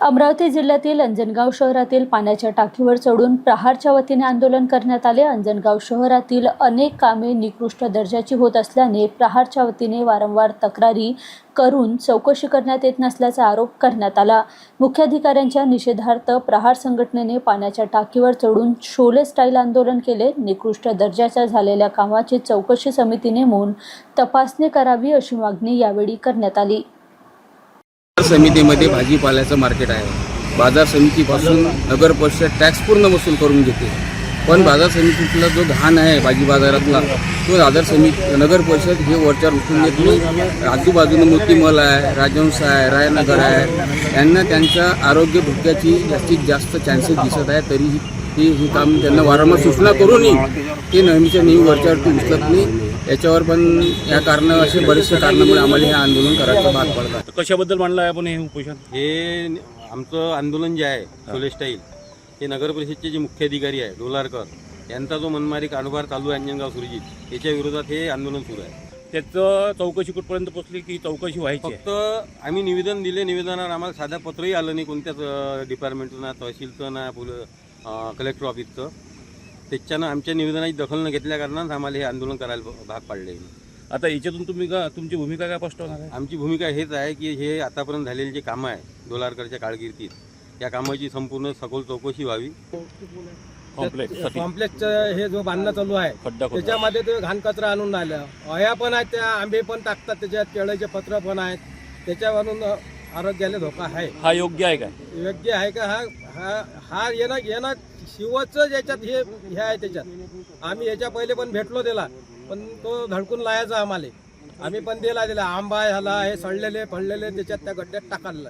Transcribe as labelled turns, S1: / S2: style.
S1: अमरावती जिल्ह्यातील अंजनगाव शहरातील पाण्याच्या टाकीवर चढून प्रहारच्या वतीने आंदोलन करण्यात आले. अंजनगाव शहरातील अनेक कामे निकृष्ट दर्जाची होत असल्याने प्रहारच्या वतीने वारंवार तक्रारी करून चौकशी करण्यात येत नसल्याचा आरोप करण्यात आला. मुख्याधिकाऱ्यांच्या निषेधार्थ प्रहार संघटनेने पाण्याच्या टाकीवर चढून शोले स्टाईल आंदोलन केले. निकृष्ट दर्जाच्या झालेल्या कामाची चौकशी समिती नेमून तपासणी करावी अशी मागणी यावेळी करण्यात आली.
S2: बाजार समितीमध्ये भाजीपाल्याचं मार्केट आहे. बाजार समितीपासून नगर परिषद टॅक्स पूर्ण वसूल करून घेते. पण बाजार समितीतला जो घाण आहे भाजी बाजारातला तो बाजार समिती नगर परिषद हे वरच्यावर उचलून घेत नाही आजूबाजूनं मोतीमल आहे राजहंस आहे रायनगर आहे. यांना त्यांच्या आरोग्य धोक्याची जास्तीत जास्त चान्सेस दिसत आहे तरीही ते हे काम त्यांना वारंवार सूचना करूनही ते नेहमीच्या नेहमी वरच्यावरती उचलत नाही. याच्यावर पण या कारण असे बरेचसे कारणामुळे आम्हाला हे आंदोलन करायचं भाग पडलं
S3: तर कशाबद्दल मांडलं आहे आपण हे उपोषण?
S4: हे आमचं आंदोलन जे आहे सोले स्टाईल हे नगर परिषदचे जे मुख्य अधिकारी आहे डोलारकर यांचा जो मनमारी कारभार चालू आहे अंजनगाव सुरजीत याच्या विरोधात हे आंदोलन सुरू आहे.
S3: त्याचं चौकशी कुठपर्यंत पोहोचली की चौकशी व्हायची
S4: फक्त आम्ही निवेदन दिले निवेदनावर आम्हाला साधा पत्रही आलं नाही कोणत्याच डिपार्टमेंटचं ना तहसीलचं ना पुल कलेक्टर ऑफिसचं त्याच्यानं आमच्या निवेदनाची दखल न घेतल्या कारणानं आम्हाला हे आंदोलन करायला भाग पाडले.
S3: आता याच्यातून तुम्ही का तुमची भूमिका काय स्पष्ट होणार आहे?
S4: आमची भूमिका हेच आहे की हे आतापर्यंत झालेले जे कामं आहे डोलारकरच्या कारकिर्दीत या कामाची संपूर्ण सखोल चौकशी व्हावी.
S3: कॉम्प्लेक्स
S5: कॉम्प्लेक्सचं हे जो बांधणं चालू आहे. त्याच्यामध्ये ते घाण कचरा आणून राहिलं. अया पण आहेत त्या आंबे पण टाकतात त्याच्यात केळीचे पत्र पण आहेत. त्याच्यावरून आरोग्याला धोका आहे.
S3: हा योग्य आहे काय?
S5: योग्य आहे का हा? हा हा येणं येणं शिवचं याच्यात हे हे आहे त्याच्यात. आम्ही याच्या पहिले पण भेटलो त्याला पण तो धडकून लायाचा आम्हाला. आम्ही पण दिला दिला आंबा झाला हे सडलेले फळलेले त्याच्यात त्या गड्ड्यात टाकायला